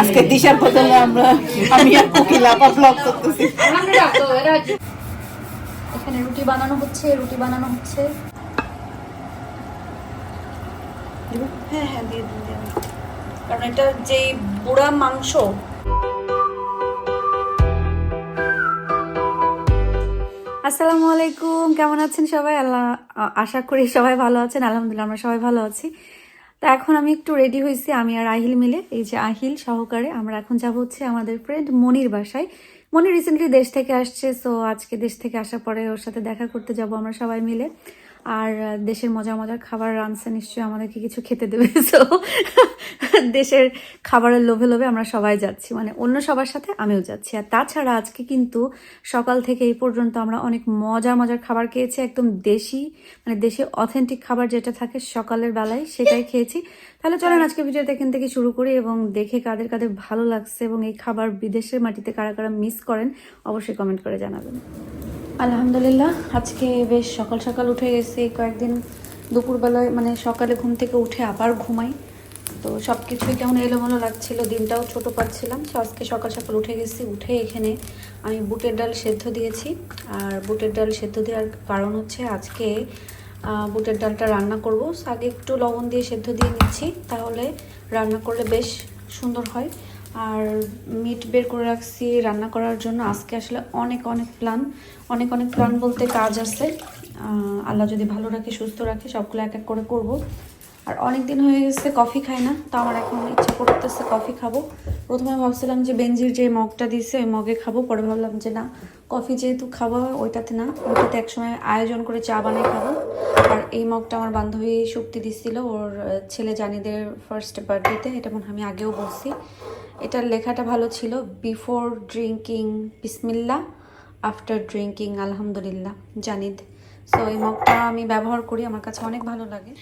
আজকে দিশার বদলে আমরা আমি আর কোকিল আপা ব্লগ করতেছি। এখানে রুটি বানানো হচ্ছে রুটি বানানো হচ্ছে। হ্যাঁ হ্যাঁ দিয়ে দিন দিয়ে কারণ এটা যে বুড়া মাংস আসসালামু আলাইকুম কেমন আছেন সবাই? আল্লাহ আশা করি সবাই ভালো আছেন আলহামদুলিল্লাহ আমরা সবাই ভালো আছি। তো এখন আমি একটু রেডি হয়েছি, আমি আর আহিল মিলে। এই যে আহিল সহকারে, আমরা এখন যাব হচ্ছে আমাদের ফ্রেন্ড মনির বাসায়। মনি রিসেন্টলি দেশ থেকে আসছে সো আজকে দেশ থেকে আসার পরে ওর সাথে দেখা করতে যাব আমরা সবাই মিলে। আর দেশের মজার মজার খাবার রানছে নিশ্চয়ই আমাদেরকে কিছু খেতে দেবে। সো দেশের খাবারের লোভে লোভে আমরা সবাই যাচ্ছি। মানে অন্য সবার সাথে আমিও যাচ্ছি। আর তাছাড়া আজকে কিন্তু সকাল থেকে এই পর্যন্ত আমরা অনেক মজার মজার খাবার খেয়েছি। একদম দেশি মানে দেশি অথেন্টিক খাবার যেটা থাকে সকালের বেলায়, সেটাই খেয়েছি। তাহলে চলেন আজকে ভিডিওটা এখান থেকে শুরু করি এবং দেখে কাদের কাদের ভালো লাগছে এবং এই খাবার বিদেশের মাটিতে কারা কারা মিস করেন, অবশ্যই কমেন্ট করে জানাবেন। আলহামদুলিল্লাহ, আজকে বেশ সকাল সকাল উঠে গেছি। কয়েকদিন দুপুরবেলায় মানে সকালে ঘুম থেকে উঠে আবার ঘুমাই। তো সব কিছুই কেমন এলোমেলো লাগছিল, দিনটাও ছোট পাচ্ছিলাম। তো আজকে সকাল সকাল উঠে গেছি, উঠে এখানে আমি বুটের ডাল সেদ্ধ দিয়েছি। আর বুটের ডাল সেদ্ধ দেওয়ার কারণ হচ্ছে আজকে বুটের ডালটা রান্না করব। আগে একটু লবণ দিয়ে সেদ্ধ দিয়ে নিচ্ছি, তাহলে রান্না করলে বেশ সুন্দর হয়। আর মিট বের করে রাখছি, রান্না করার জন্য। আজকে আসলে অনেক অনেক প্ল্যান অনেক অনেক প্ল্যান বলতে কাজ আছে। আল্লাহ যদি ভালো রাখে, সুস্থ রাখে, সবগুলো এক এক করে করব। আর অনেক দিন হয়ে গেছে কফি খাই না, তো আমার এখন ইচ্ছা করতেছে কফি খাব। প্রথমে ভাবছিলাম যে বেঞ্জির যে মগটা দিয়েছে, ওই মগে খাব, পরে ভাবলাম যে না, কফি যেহেতু খাব ওইটাতে না, ওইটাতে একসময় আয়োজন করে চা বানিয়ে খাব। আর এই মগটা আমার বান্ধবী শক্তি দিছিল, ওর ছেলে জানিদের ফার্স্ট বার্থডেতে এটা মনে আমি আগেও বলছি। এটার লেখাটা ভালো ছিল বিফোর ড্রিঙ্কিং বিসমিল্লা আফটার ড্রিঙ্কিং আলহামদুলিল্লাহ জানিদ। সো এই মগটা আমি ব্যবহার করি, আমার কাছে অনেক ভালো লাগে।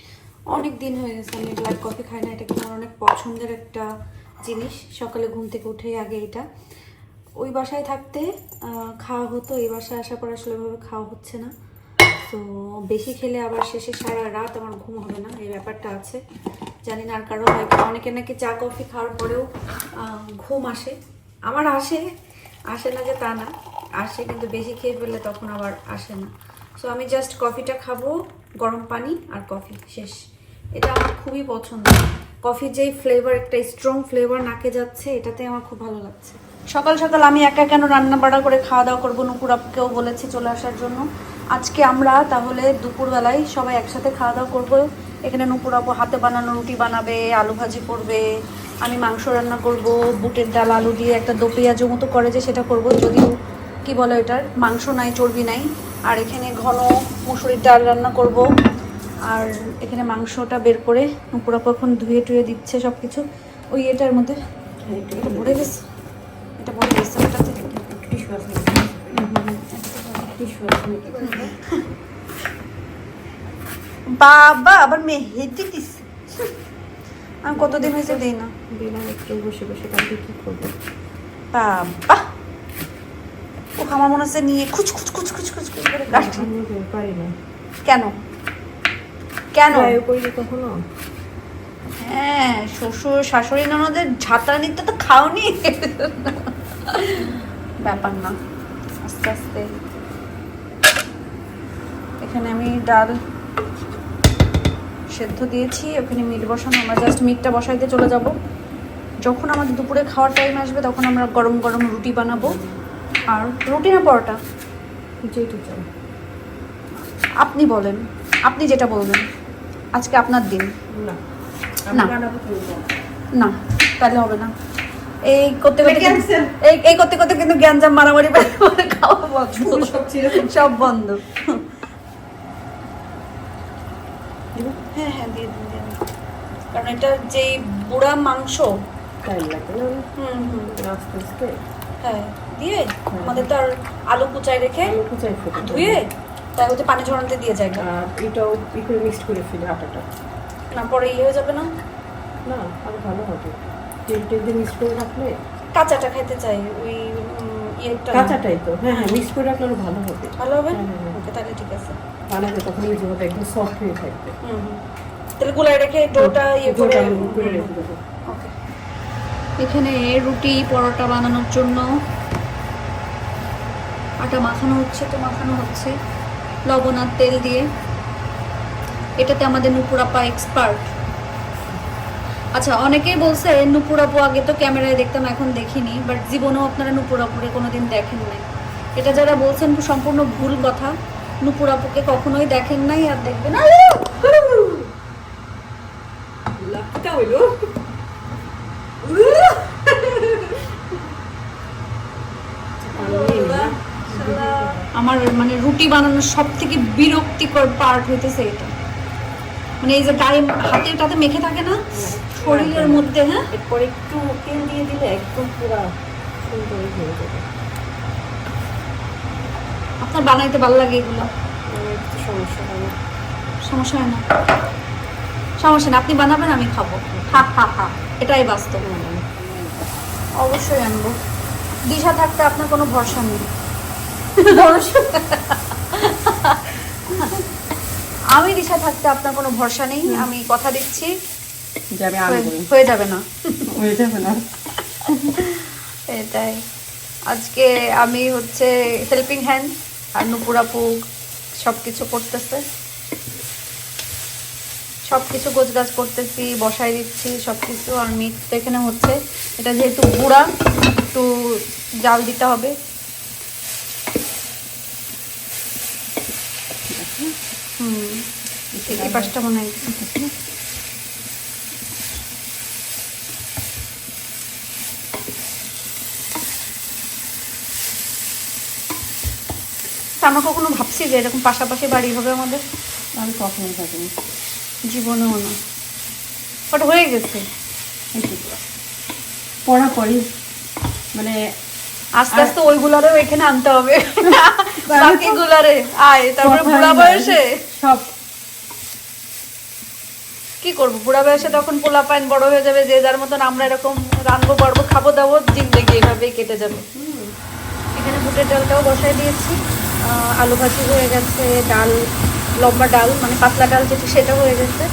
অনেক দিন হয়ে গেছে, আমি ব্ল্যাক কফি খাই না, এটা কিন্তু আমার অনেক পছন্দের একটা জিনিস। সকালে ঘুম থেকে উঠেই আগে এটা। ওই বাসায় থাকতে খাওয়া হতো, এই বাসায় আসার পর আসলে ওইভাবে খাওয়া হচ্ছে না। তো বেশি খেলে আবার শেষে সারা রাত আমার ঘুম হবে না, এই ব্যাপারটা আছে। জানি না আর কারও হয় অনেকে নাকি চা কফি খাওয়ার পরেও ঘুম আসে। আমার আসে আসে না যে তা না। আসে কিন্তু বেশি খেয়ে ফেললে তখন আবার আসে না। সো আমি জাস্ট কফিটা খাব, গরম পানি আর কফি শেষ। এটা আমার খুবই পছন্দ। কফির যেই ফ্লেভার একটা স্ট্রং ফ্লেভার নাকে যাচ্ছে, এটাতে আমার খুব ভালো লাগছে। সকাল সকাল আমি একা কেন রান্না বাড়া করে খাওয়া দাওয়া করব? নুপুর আপুকেও বলেছি চলে আসার জন্য। আজকে আমরা তাহলে দুপুরবেলায় সবাই একসাথে খাওয়া দাওয়া করব। এখানে নুপুর আপু হাতে বানানো রুটি বানাবে, আলু ভাজি করবে, আমি মাংস রান্না করব, বুটের ডাল, আলু দিয়ে একটা দো পেঁয়াজের মতো করে যে সেটা করব। যদিও, কি বলে এটার মাংস নাই, চর্বি নাই। আর এখানে ঘন মুসুরির ডাল রান্না করব। আর এখানে মাংসটা বের করে এখন ধুয়ে টুয়ে দিচ্ছে সব কিছু ওই এটার মধ্যে এটা ভরে গেছে। এটা ভরে গেছে ওটাতে বাবা আবার মেহেদি দিচ্ছে আমি কতদিন হয়েছে দিই না। দিলাম একটু বসে বসে কালকে কি করব বাবা। ও আমার মনে হচ্ছে নিয়ে খুচ খুচ খুচ খুচ খুচ খুচ করে কাটছে। পারি না। কেন? কেন? কখনো। হ্যাঁ শ্বশুর শাশুড়ি ননদের ঝাঁটা নিতে তো খাওনি। ব্যাপার না আস্তে আস্তে। এখানে আমি ডাল সেদ্ধ দিয়েছি ওখানে মিট বসানো আমরা জাস্ট মিটটা বসাইতে চলে যাব। যখন আমাদের দুপুরে খাওয়ার টাইম আসবে তখন আমরা গরম গরম রুটি বানাবো। আর রুটি না পরোটা? যেটু আপনি বলেন আপনি যেটা বলবেন। আজকে আপনার দিন। না। না। তাহলে হবে না। এই করতে করতে. এই এই করতে করতে কিন্তু জ্ঞানজাম মারামারি খাওয়া বন্ধ। সব বন্ধ। হ্যাঁ হ্যাঁ দিয়ে দিন কারণ এটা যে বুড়া মাংস টাইম লাগবে না। হুম হুম। আস্তে আস্তে। হ্যাঁ দিয়ে আমাদের তো আর আলু কুচাই রেখে কুচাই ধুয়ে তাই হচ্ছে পানি ঝরাতে দিয়ে যায় এটাও ই করে মিক্সড করে ফেলে আটাটা না পরে ইয়ে হয়ে যাবে না? না আরও ভালো হবে। তেল টেল দিয়ে মিক্স করে রাখলে? কাঁচাটা খাইতে চাই ওই ইয়েটা। কাঁচাটাই তো। হ্যাঁ হ্যাঁ মিক্স করে রাখলে আরও ভালো হবে। ভালো হবে? হ্যাঁ, হ্যাঁ, হ্যাঁ। ওকে তাহলে ঠিক আছে। বানাবে তখন এই যেভাবে একদম সফট হয়ে থাকবে। হুম হুম। তাহলে গুলাই রেখে ডোটা ইয়ে করে ডোটা করে রেখে দেবো। ওকে। এখানে রুটি পরোটা বানানোর জন্য। আটা মাখানো হচ্ছে তো মাখানো হচ্ছে। লবণ আর তেল দিয়ে। এটাতে আমাদের নুপুরাপা এক্সপার্ট আচ্ছা অনেকেই বলছে নুপুরাপু আগে তো ক্যামেরায় দেখতাম, এখন দেখিনি বাট জীবনেও আপনারা নুপুরাপুরে কোনোদিন দেখেন নাই। এটা যারা বলছেন, সম্পূর্ণ ভুল কথা। নুপুরাপুকে কখনোই দেখেন নাই আর দেখবেন না লাফটা হইল আমার মানে রুটি বানানোর সব থেকে বিরক্তিকর পার্ট হইতেছে এটা। মানে এই যে গায়ে হাতে টাতে মেখে থাকে না? শরীরের মধ্যে হ্যাঁ? এরপর একটু তেল দিয়ে দিলে একদম পুরো সুন্দর হয়ে যাবে। আপনার বানাইতে ভালো লাগে এগুলো? সমস্যা সমস্যা হয় না? সমস্যা না আপনি বানাবেন আমি খাব। হা হা হা এটাই বাস্তব। অবশ্যই আনব। দিশা থাকতে আপনার কোনো ভরসা নেই। আমি দিশা থাকতে আপনার কোনো ভরসা নেই? আমি কথা দিচ্ছি। হয়ে- যাবে না। হয়ে যাবে না। এটাই। আজকে আমি হচ্ছে হেল্পিং হ্যান্ড আর নুপুরাপু সব কিছু করতেছে। সব কিছু গোছগাছ করতেছি বসাই দিচ্ছি সব কিছু আর মিট এখানে হচ্ছে। এটা যেহেতু গুঁড়া একটু জাল দিতে হবে। হুম। এই পাশটা মনে হয় আমরা কখনো ভাবছি যে এরকম পাশাপাশি বাড়ি হবে আমাদের? আমি কখনোই থাকিনি জীবনেও না। ওটা হয়ে গেছে। পড়া করি। মানে আস্তে আস্তে ওইগুলারও এখানে আনতে হবে। বাকি গুলারে আয় তারপরে বুড়া বয়সে? সব। কি করব? বুড়া বয়সে তখন পোলা পাইন বড় হয়ে যাবে যে যার মতন আমরা এরকম রানবো খাব দাবো জিন্দগি এভাবেই কেটে যাবে। এখানে বুটের ডালটাও বসাই দিয়েছি। আলু ভাজি হয়ে গেছে ডাল লম্বা ডাল মানে পাতলা ডাল যেটি সেটা হয়ে গেছে।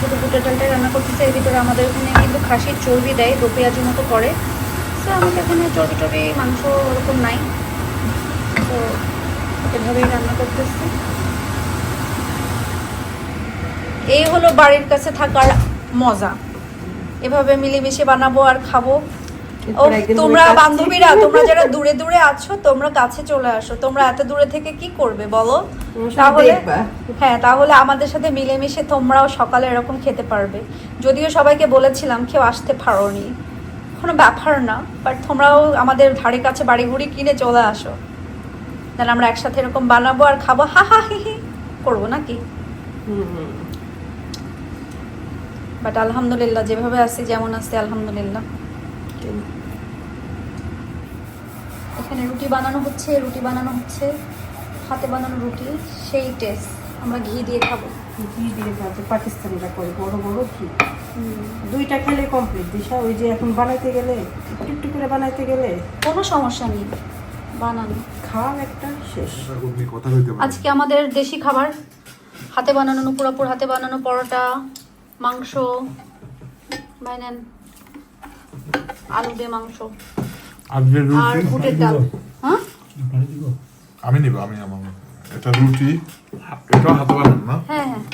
শুধু বুটের ডালটাই রান্না করতেছে এর ভিতরে আমাদের এখানে কিন্তু খাসির চর্বি দেয় দো পেঁয়াজি মতো করে। তো আমাদের এখানে চর্বি টর্বি মাংস ওরকম নাই। তো এভাবেই রান্না করতেছি। এই হলো বাড়ির কাছে থাকার মজা। এভাবে মিলেমিশে বানাবো আর খাব। তোমরা বান্ধবীরা তোমরা যারা দূরে দূরে আছো তোমরা কাছে চলে আসো। তোমরা এত দূরে থেকে কি করবে বলো? তাহলে হ্যাঁ তাহলে আমাদের সাথে মিলেমিশে তোমরাও সকালে এরকম খেতে পারবে। যদিও সবাইকে বলেছিলাম কেউ আসতে পারোনি। কোনো ব্যাপার না বাট তোমরাও আমাদের ধারে কাছে বাড়ি ঘুড়ি কিনে চলে আসো। তাহলে আমরা একসাথে এরকম বানাবো আর খাব হা হা হি হি করব নাকি। বাট আলহামদুলিল্লাহ যেভাবে আছি যেমন আছি আলহামদুলিল্লাহ। এখানে রুটি বানানো হচ্ছে রুটি বানানো হচ্ছে হাতে বানানো রুটি সেই টেস্ট আমরা ঘি দিয়ে খাব। ঘি দিয়ে যাতে পাকিস্তানিরা করে বড় বড় ঘি। দুইটা খেলে কমপ্লিট দিশা ওই যে এখন বানাইতে গেলে একটু করে বানাইতে গেলে কোনো সমস্যা নেই। বানানো। খাওয়া একটা শেষ। আজকে আমাদের দেশি খাবার। হাতে বানানো নুপুরাপুর হাতে বানানো পরোটা মাংস বাইনেন আলু দিয়ে মাংস আর রুটি বুটের ডাল। হ্যাঁ? আমি নিব আমি আমার এটা রুটি এটা হাতে বানান না? হ্যাঁ হ্যাঁ।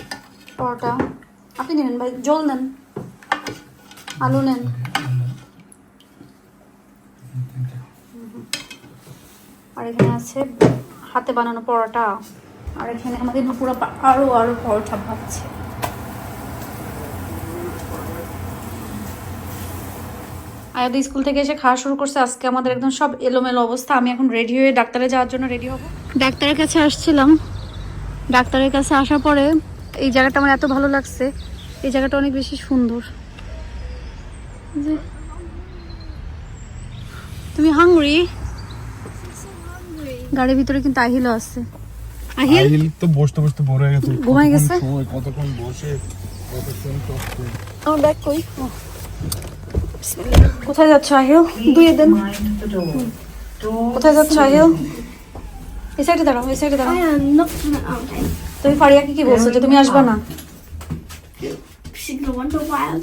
পরোটা। আপনি নেবেন ভাই জল নেন আলু নেন। আর এখানে আছে হাতে বানানো পরোটা। আর এখানে আমাদের পুরো আরও আরও পরোটা ভাবছে। আয়াদি স্কুল থেকে এসে খাওয়া শুরু করছে। আজকে আমাদের একদম সব এলোমেলো অবস্থা। আমি এখন রেডি হয়ে ডাক্তারে যাওয়ার জন্য রেডি হব। ডাক্তারের কাছে আসছিলাম। ডাক্তারের কাছে আসার পরে এই জায়গাটা আমার এত ভালো লাগছে। এই জায়গাটা অনেক বেশি সুন্দর। তুমি হাংরি গাড়ির ভিতরে কিন্তু আহিলও আছে। আহিল? আহিল তো বসতে বসতে বড় হয়ে গেছে। ঘুমাই গেছে? কতক্ষণ বসে? কতক্ষণ আমার ব্যাগ কই? কোথায় যাচ্ছ আহিল? দুই দিন। কোথায় যাচ্ছ আহিল? এই সাইডে দাঁড়াও এই সাইডে দাঁড়াও। তুমি ফারিয়াকে কি বলছো যে তুমি আসবে না? Wild.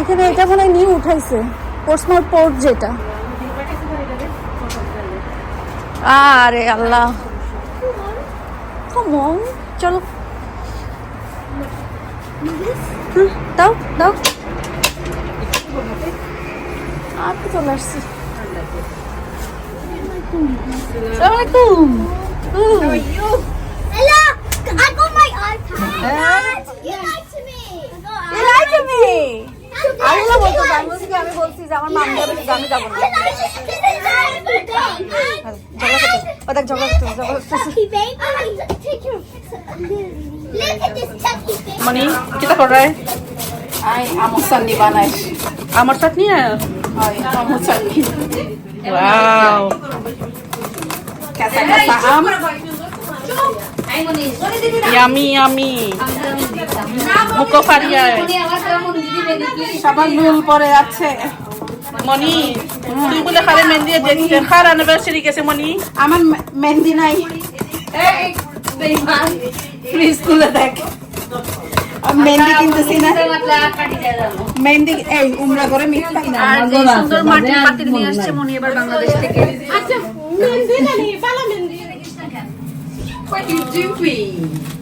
এখানে এটা মনে হয় নিউ উঠাইছে পোর্টসমার পোর্ট যেটা আরে আল্লাহ কমন চলো দাও দাও আর তো চলে আসছি সালামালাইকুম Hello. I got my iPad. You lied to me. You lied to me. I আমি না বলতো আমি বলছি যে আমার মাম যাবে আমি যাব না। ঝগড়া করতে ঝগড়া করতে ঝগড়া করতে মানে করে আই আমর চাটনি বানাই আমার চাটনি হয় আমর চাটনি। ওয়াও কাঁচা কাঁচা আম। ইয়ামি ইয়ামি মুখো ফারিয়া সবার নুল পরে আছে। মনি তুই বলে খারে মেহেন্দি দেখছে খার অ্যানিভার্সারি গেছে মনি আমার মেহেন্দি নাই। প্লিজ তুলে দেখ। মেহেন্দি কিনতেছি না। মেহেন্দি এই উমরা করে মিঠাই না আর যে সুন্দর মাটির পাতিল নিয়ে আসছে মনি এবার বাংলাদেশ থেকে। মাখা হরে আমের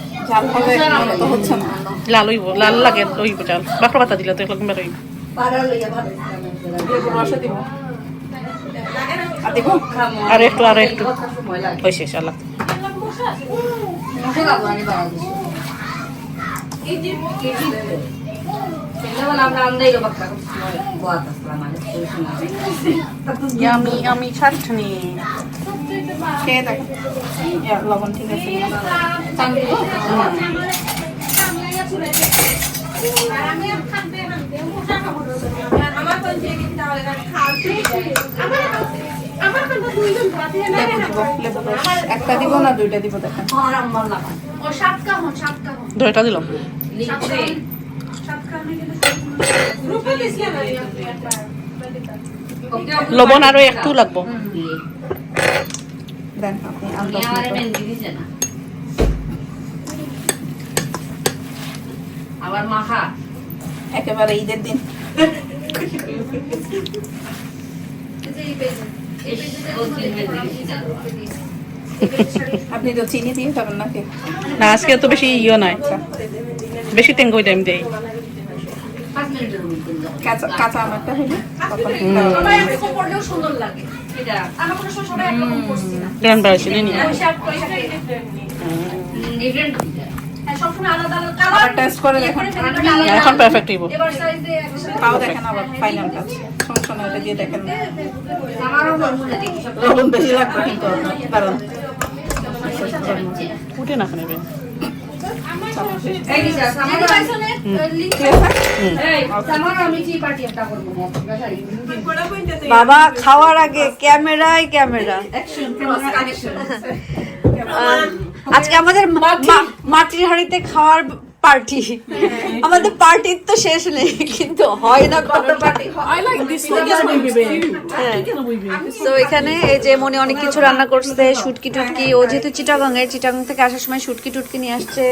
জাল হবে তো হচ্ছে না। লাল হইব লাল লাগে হইব চাল বাকরা পাতা দিলে তো এরকম বেরোইব আর একটু আর একটু। হয়েছে শালা ইয়ামি ইয়ামি চাটনি খেয়ে দেখো। লবণ ঠিক আছে। একটা দিব না দুইটা দিব দেখেন দুইটা দিলাম। লবণ আরও একটু লাগবো। আবার মাখা। একেবারে ঈদের দিন। আপনি তো চিনি দিয়ে খাবেন নাকি? না আজকে তো বেশি ইয়ে নাই। বেশি টেঙ্গো টাইম মধ্যে কাঁচা কাঁচা আমারটা হইলে এটা আমি শেয়ার করি ডিফারেন্ট হ্যাঁ সবসময় আলাদা আলাদা। আবার কালার টেস্ট করে দেখেন এখন পারফেক্ট তাও দেখেন আবার ফাইনাল কাজ সমস্যা না ওটা দিয়ে দেখেন। মনে লবণ বেশি লাগবে কিন্তু আপনার। দাঁড়ান উঠে না বাবা খাওয়ার আগে ক্যামেরায় ক্যামেরা। আজকে আমাদের মাটির হাড়িতে খাওয়ার পার্টি। আমাদের পার্টির তো শেষ নেই কিন্তু হয় না কত পার্টি তো এখানে এই যে মনে অনেক কিছু রান্না করছে শুটকি টুটকি ও যেহেতু চিটাগাং এর চিটাগাং থেকে আসার সময় শুটকি টুটকি নিয়ে আসছে।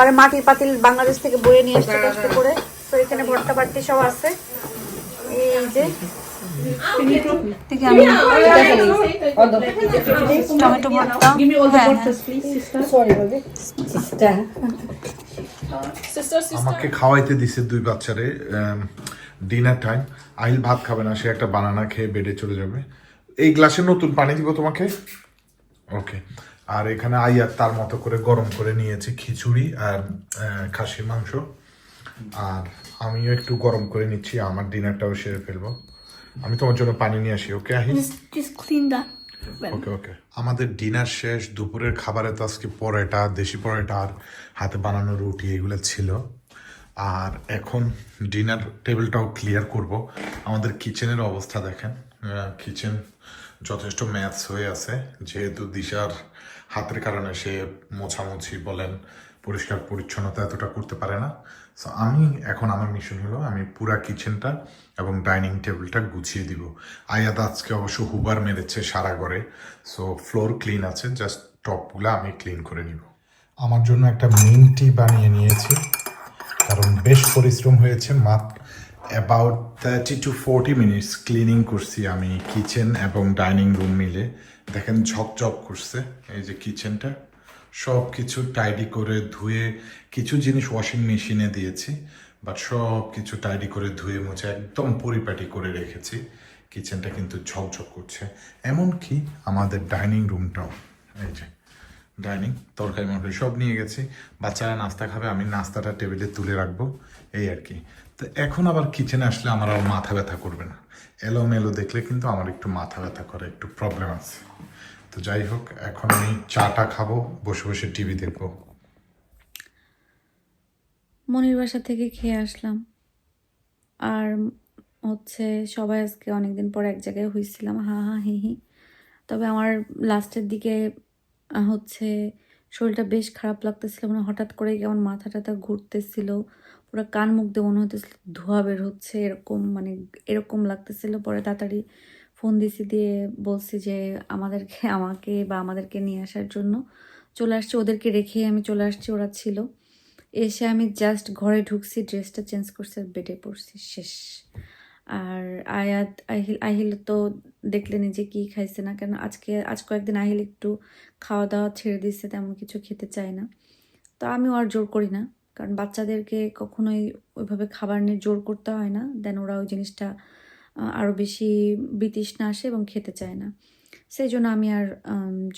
আর মাটির পাতিল বাংলাদেশ থেকে বয়ে নিয়ে আসছে কষ্ট করে। তো এখানে ভর্তা পার্টি সব আছে। এই যে। থেকে আমি টমেটো ভর্তা হ্যাঁ, হ্যাঁ। আমাকে খাওয়াইতে দিছে দুই বাচ্চারে ডিনার টাইম আহিল ভাত খাবে না সে একটা বানানা খেয়ে বেডে চলে যাবে। এই গ্লাসে নতুন পানি দিব তোমাকে? ওকে আর এখানে আইয়ার তার মতো করে গরম করে নিয়েছি খিচুড়ি আর খাসির মাংস। আর আমিও একটু গরম করে নিচ্ছি আমার ডিনারটাও সেরে ফেলব। আমি তোমার জন্য পানি নিয়ে আসি ওকে. ওকে ওকে। আমাদের ডিনার শেষ দুপুরের খাবারে তো আজকে পরোটা দেশি পরোটা আর হাতে বানানো রুটি এগুলো ছিল। আর এখন ডিনার টেবিলটাও ক্লিয়ার করব। আমাদের কিচেনের অবস্থা দেখেন। কিচেন যথেষ্ট ম্যাথস হয়ে আছে যেহেতু দিশার হাতের কারণে সে মোছামুছি বলেন, পরিষ্কার পরিচ্ছন্নতা এতটা করতে পারে না। সো আমি এখন আমার মিশন হলো আমি পুরা কিচেনটা এবং ডাইনিং টেবিলটা গুছিয়ে দিব। আয়াত আজকে অবশ্য হুবার মেরেছে সারা ঘরে। সো ফ্লোর ক্লিন আছে জাস্ট টপগুলো আমি ক্লিন করে নিব। আমার জন্য একটা মিন টি বানিয়ে নিয়েছি, কারণ বেশ পরিশ্রম হয়েছে মাত্র about thirty to forty minutes cleaning করছি আমি কিচেন এবং ডাইনিং রুম মিলে। দেখেন ঝকঝক করছে এই যে কিচেনটা সব কিছু টাইডি করে ধুয়ে কিছু জিনিস ওয়াশিং মেশিনে দিয়েছি বাট সব কিছু টাইডি করে ধুয়ে মুছে একদম পরিপাটি করে রেখেছি। কিচেনটা কিন্তু ঝকঝক করছে। এমনকি আমাদের ডাইনিং রুমটাও এই যে ডাইনিং তরকারি মরকারি সব নিয়ে গেছি। বাচ্চারা নাস্তা খাবে, আমি নাস্তাটা টেবিলে তুলে রাখব। এই আর কি। তো এখন আবার কিচেনে আসলে আমার আর মাথা ব্যথা করবে না। এলো মেলো দেখলে কিন্তু আমার একটু মাথা ব্যথা করে, একটু প্রবলেম আছে। তো যাই হোক, এখন আমি চাটা খাব, বসে বসে টিভি দেখব। মনির বাসা থেকে খেয়ে আসলাম। আর হচ্ছে সবাই আজকে অনেকদিন পর এক জায়গায় হয়েছিলাম হা হা, হি হি। তবে আমার লাস্টের দিকে হচ্ছে শরীরটা বেশ খারাপ লাগতেছিল মানে হঠাৎ করে কেমন মাথা টাথা ঘুরতেছিল। পুরো কান মুখ দিয়ে মনে হতেছিল ধোয়া বের হচ্ছে, এরকম মানে এরকম লাগতেছিল। পরে তাড়াতাড়ি ফোন দিছি, দিয়ে বলছি যে আমাদেরকে, আমাকে বা আমাদেরকে নিয়ে আসার জন্য চলে আসছি। ওদেরকে রেখেই আমি চলে আসছি, ওরা ছিল। এসে আমি জাস্ট ঘরে ঢুকছি ড্রেসটা চেঞ্জ করছি আর বেডে পড়ছি, শেষ। আর আয়াত, আহিল আহিল তো দেখলেনি যে কি খাইছে না কেন, আজকে, আজ কয়েকদিন আহিল একটু খাওয়া দাওয়া ছেড়ে দিচ্ছে তেমন কিছু খেতে চায় না। তো আমি আর জোর করি না। কারণ বাচ্চাদেরকে কখনোই ওইভাবে খাবার নিয়ে জোর করতে হয় না। দেন ওরা ওই জিনিসটা আরও বেশি বিতৃষ্ণা আসে এবং খেতে চায় না। সেই জন্য আমি আর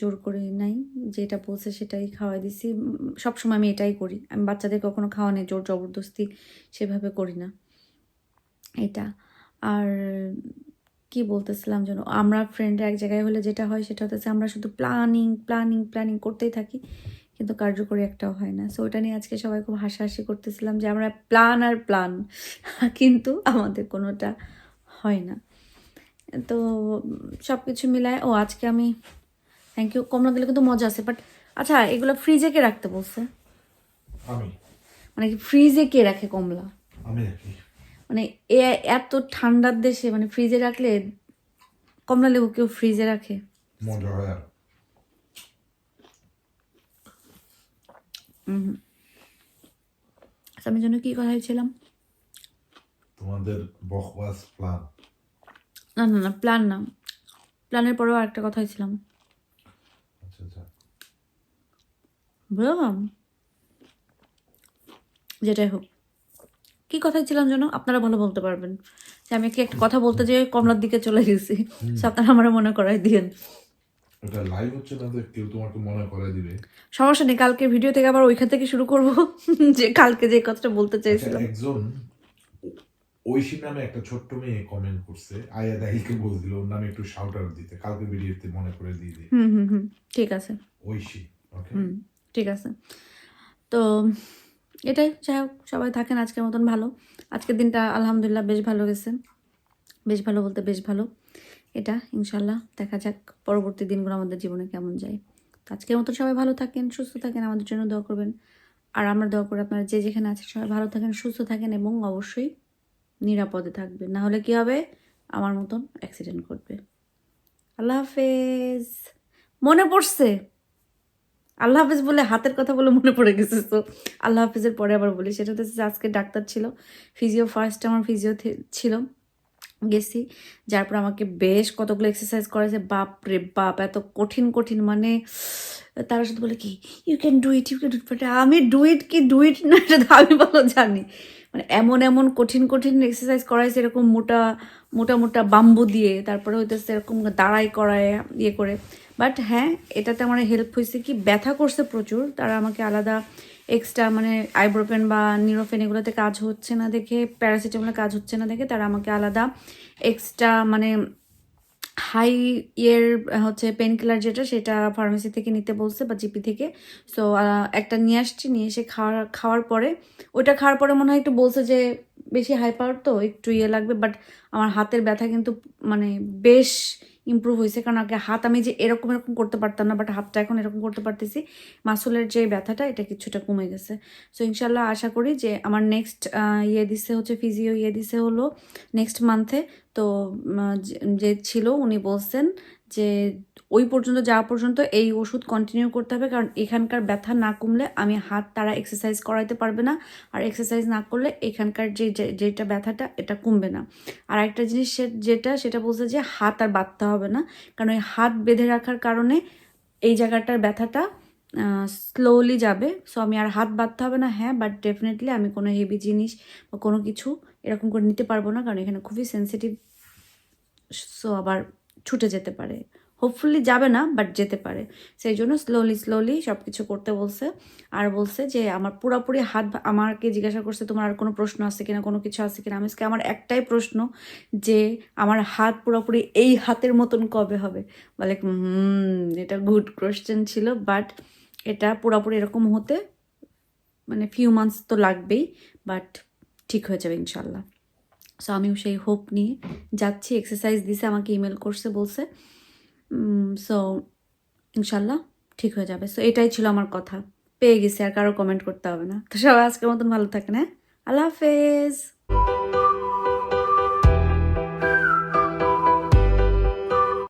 জোর করি নাই। যেটা বলছে সেটাই খাওয়াই দিছি। সবসময় আমি এটাই করি। আমি বাচ্চাদের কখনো খাওয়ানো জোর জবরদস্তি সেভাবে করি না। এটা। আর কি বলতেছিলাম যেন, আমরা ফ্রেন্ডরা এক জায়গায় হলে যেটা হয় সেটা হতেছে আমরা শুধু প্ল্যানিং প্ল্যানিং প্ল্যানিং করতেই থাকি। কিন্তু কার্যকরী একটাও হয় না। সো ওটা নিয়ে আজকে সবাই খুব হাসাহাসি করতেছিলাম যে আমরা প্ল্যান আর প্ল্যান কিন্তু আমাদের কোনোটা হয় না। তো সব কিছু মিলায় ও আজকে আমি থ্যাংক ইউ কমলা দিলে কিন্তু মজা আছে বাট আচ্ছা এগুলো ফ্রিজে কে রাখতে বলছে? আমি। মানে কি ফ্রিজে কে রাখে কমলা? আমি রাখি। মানে এ এত ঠান্ডার দেশে মানে ফ্রিজে রাখলে কমলা লেবু কেউ ফ্রিজে রাখে? মজা হয় আচ্ছা, আমি জন্য কি কথা ছিলাম? তোমাদের বকবাস প্ল্যান? না না না প্ল্যান না। প্ল্যানের পরেও আরেকটা কথা ছিলাম। আচ্ছা আচ্ছা। বুঝলাম যেটাই হোক কি কথা ছিলাম যেন আপনারা ভালো বলতে পারবেন। যে আমি কি একটা কথা বলতে যেয়ে কমলার দিকে চলে গেছি। আপনারা আমার মনে করাই দিয়েন। এটা লাইভ হচ্ছে না কেউ তোমাকে মনে করে দিবে? সমস্যা নেই কালকে ভিডিও থেকে আবার ওইখান থেকে শুরু করব। যে কালকে যে কথাটা বলতে আচ্ছা, চাইছিলাম। একজন ঐশী নামে একটা ছোট্ট মেয়ে কমেন্ট করছে আয়া বলছিল ওর নামে একটু শাউট আউট দিতে কালকে ভিডিওতে মনে করে দিয়ে দিই হুম হুম হুম ঠিক আছে। ঐশী ওকে হুম ঠিক আছে। তো এটাই যাই হোক সবাই থাকেন আজকের মতন ভালো। আজকের দিনটা আলহামদুলিল্লাহ বেশ ভালো গেছে। বেশ ভালো বলতে বেশ ভালো। এটা ইনশাল্লাহ দেখা যাক পরবর্তী দিনগুলো আমাদের জীবনে কেমন যায়। তো আজকের মতন সবাই ভালো থাকেন, সুস্থ থাকেন, আমাদের জন্য দোয়া করবেন। আর আমরা দোয়া করে আপনারা যে যেখানে আছেন সবাই ভালো থাকেন, সুস্থ থাকেন এবং অবশ্যই নিরাপদে থাকবেন। না হলে কি হবে? আমার মতন অ্যাক্সিডেন্ট করবে আল্লাহ হাফেজ। মনে পড়ছে। আল্লাহ হাফেজ বলে হাতের কথা বলে মনে পড়ে গেছে, তো আল্লাহ হাফেজের পরে আবার বলি। সেটা হচ্ছে আজকে ডাক্তার ছিল ফিজিও ফার্স্ট আমার ফিজিও ছিল গেছি। যার পর আমাকে বেশ কতগুলো এক্সারসাইজ করেছে বাপ রে বাপ, এত কঠিন কঠিন মানে তারা শুধু বলে কি you can do it you can do but আমি ডু ইট কি ডু ইট না এটা আমি ভালো জানি। মানে এমন এমন কঠিন কঠিন এক্সারসাইজ করাইছে এরকম মোটা মোটা মোটা বাম্বু দিয়ে। তারপরে হইতেছে এরকম দাঁড়াই করায় ইয়ে করে। বাট হ্যাঁ এটাতে আমার হেল্প হয়েছে কি, ব্যথা করছে প্রচুর। তারা আমাকে আলাদা এক্সট্রা মানে আইব্রোপেন বা নিউরোফেন এগুলোতে কাজ হচ্ছে না দেখে প্যারাসিটামলে কাজ হচ্ছে না দেখে তারা আমাকে আলাদা এক্সট্রা মানে হাই ইয়ের হচ্ছে পেন কিলার যেটা সেটা ফার্মেসি থেকে নিতে বলছে বা জিপি থেকে। সো একটা নিয়ে আসছি, নিয়ে এসে খাওয়ার খাওয়ার পরে ওটা খাওয়ার পরে মনে হয় একটু বলছে যে বেশি হাই পাওয়ার তো, একটু ইয়ে লাগবে বাট আমার হাতের ব্যথা কিন্তু মানে বেশ ইমপ্রুভ হয়েছে। কারণ আগে হাত আমি যে এরকম এরকম করতে পারতাম না বাট হাতটা এখন এরকম করতে পারতেছি। মাসুলের যে ব্যথাটা, এটা কিছুটা কমে গেছে। সো ইনশাল্লাহ আশা করি যে আমার নেক্সট ইয়ে দিছে হচ্ছে ফিজিও ইয়ে দিছে হলো নেক্সট মান্থে তো যে- ছিল, উনি বলছেন যে ওই পর্যন্ত যাওয়া পর্যন্ত এই ওষুধ কন্টিনিউ করতে হবে, কারণ এখানকার ব্যথা না কমলে আমি হাত তারা এক্সারসাইজ করাইতে পারবে না। আর এক্সারসাইজ না করলে এখানকার যে যেটা ব্যথাটা, এটা কমবে না। আর একটা জিনিস যেটা, সেটা বলছে যে হাত আর বাঁধতে হবে না, কারণ ওই হাত বেঁধে রাখার কারণে এই জায়গাটার ব্যথাটা স্লোলি যাবে। সো আমি আর হাত বাঁধতে হবে না হ্যাঁ বাট ডেফিনেটলি আমি কোনো হেভি জিনিস বা কোনো কিছু এরকম করে নিতে পারব না, কারণ এখানে খুবই সেন্সিটিভ সো আবার ছুটে যেতে পারে। হোপফুলি যাবে না বাট যেতে পারে। সেই জন্য স্লোলি স্লোলি সব কিছু করতে বলছে। আর বলছে যে, আমার পুরোপুরি হাত আমাকে জিজ্ঞাসা করছে, তোমার আর কোনো প্রশ্ন আছে কিনা, কোনো কিছু আছে কিনা? আমি আমার একটাই প্রশ্ন যে, আমার হাত পুরোপুরি এই হাতের মতন কবে হবে? বলে এটা গুড কোয়েশ্চেন ছিল বাট এটা পুরোপুরি এরকম হতে মানে ফিউ মান্থস তো লাগবেই বাট ঠিক হয়ে যাবে ইনশাল্লাহ সো আমিও সেই হোপ নিয়ে যাচ্ছি। এক্সারসাইজ দিছে, আমাকে ইমেল করছে, বলছে সো ইনশাল্লাহ ঠিক হয়ে যাবে। সো এটাই ছিল আমার কথা। পেয়ে গেছি, আর কারও কমেন্ট করতে হবে না। তো সবাই আজকের মতন ভালো থাকেন হ্যাঁ? আল্লাহ হাফেজ!